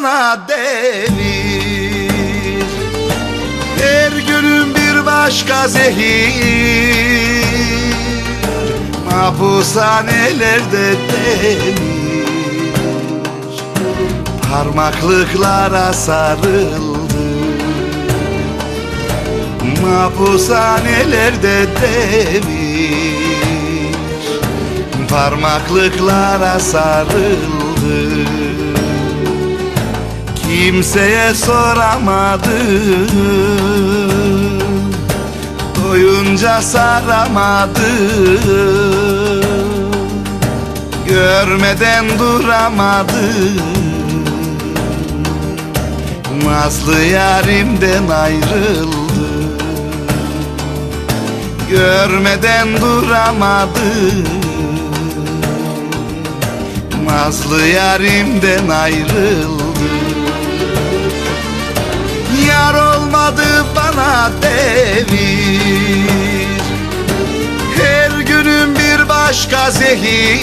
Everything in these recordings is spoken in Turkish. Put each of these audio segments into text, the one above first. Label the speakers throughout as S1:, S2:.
S1: bana devir Her günüm bir başka zehir. Mahpushanelerde demir. Parmaklıklara sarıldım Mahpushanelerde demir. Parmaklıklara sarıldı Kimseye soramadım. Doyunca saramadım. Görmeden duramadım. Nazlı yarimden ayrıldı Görmeden duramadım. Nazlı yarimden ayrıldı devir Her günüm bir başka zehir.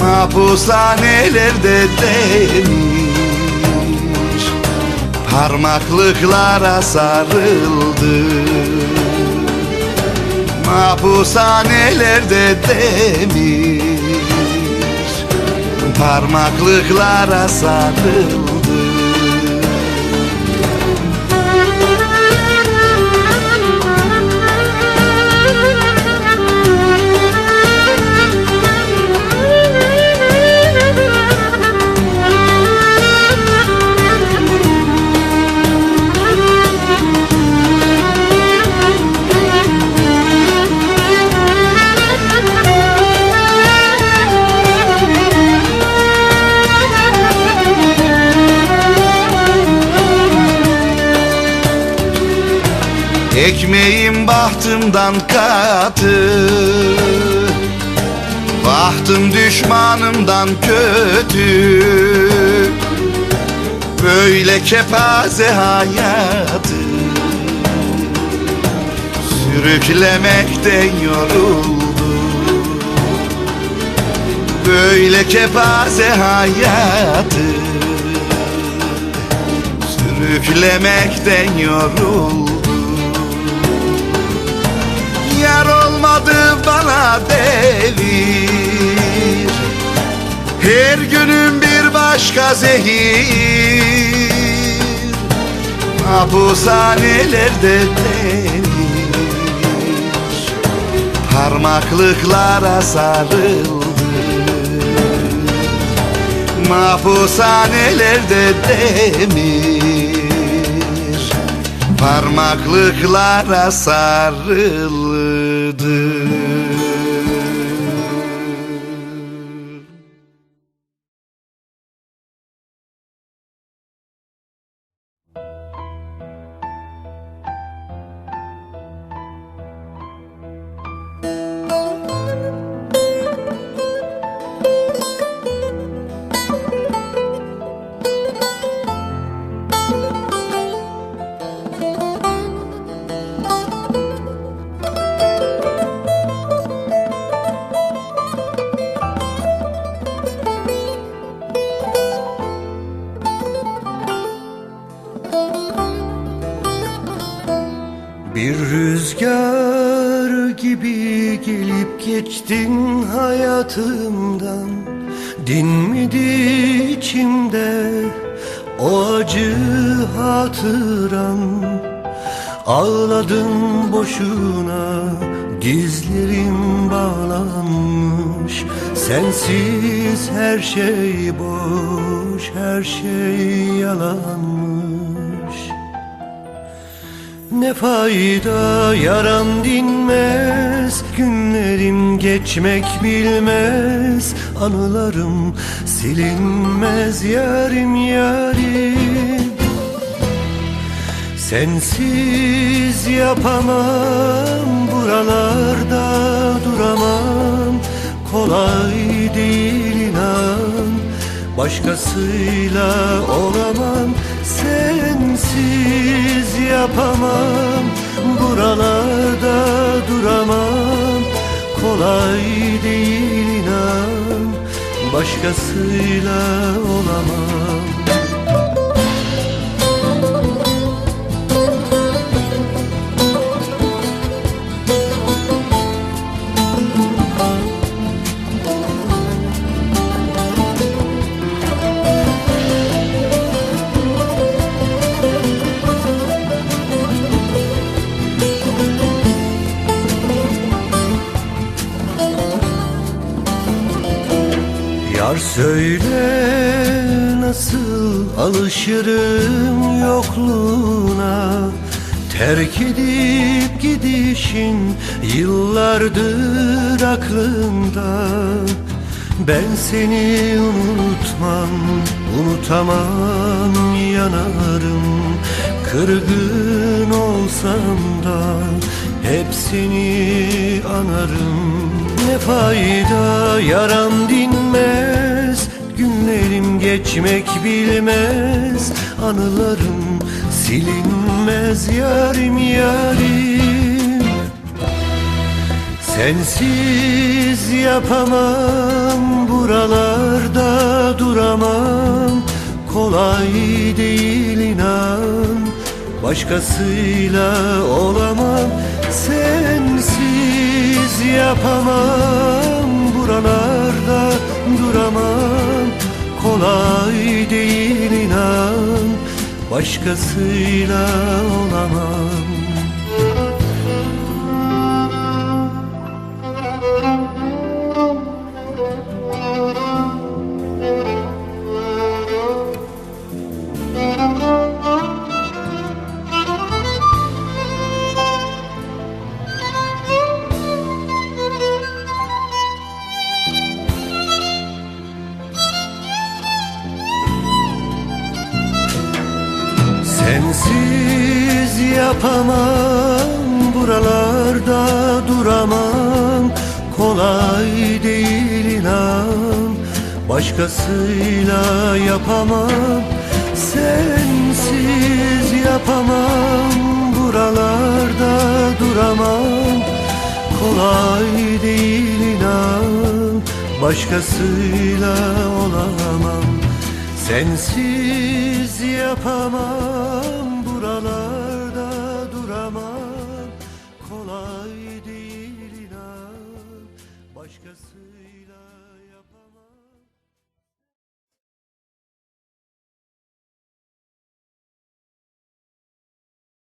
S1: Mahpushanelerde demir. Parmaklıklara sarıldı. Mahpushanelerde demir. Parmaklıklara sarıldı Ekmeğim bahtımdan katı Bahtım düşmanımdan kötü. Böyle kepaze hayatı Sürüklemekten yoruldu. Böyle kepaze hayatı Sürüklemekten yoruldu Yar olmadı bana devir Her günüm bir başka zehir. Mahpushanelerde demir. Parmaklıklara sarıldı. Mahpushanelerde demir Parmaklıklara sarıldı
S2: gibi gelip geçtin hayatımdan. Dinmedi içimde o acı hatıran? Ağladın boşuna dizlerim bağlanmış. Sensiz her şey boş her şey yalanmış Ne fayda yaram dinmez Günlerim geçmek bilmez Anılarım silinmez yarim yarim. Sensiz yapamam buralarda duramam Kolay değil inan Başkasıyla olamam Sensiz yapamam buralarda duramam. Kolay değil inan Başkasıyla olamam Yar söyle nasıl alışırım yokluğuna. Terk edip gidişin yıllardır aklımda. Ben seni unutmam, unutamam yanarım. Kırgın olsam da hep seni anarım Ne fayda? Yaram dinmez Günlerim geçmek bilmez. Anılarım silinmez yarim yarim. Sensiz yapamam buralarda duramam. Kolay değil inan Başkasıyla olamam Yapamam buralarda duramam. Kolay değil inan Başkasıyla olamam Sensiz yapamam buralarda duramam. Kolay değil inan başkasıyla yapamam. Sensiz yapamam buralarda duramam. Kolay değil inan başkasıyla olamam. Sensiz yapamam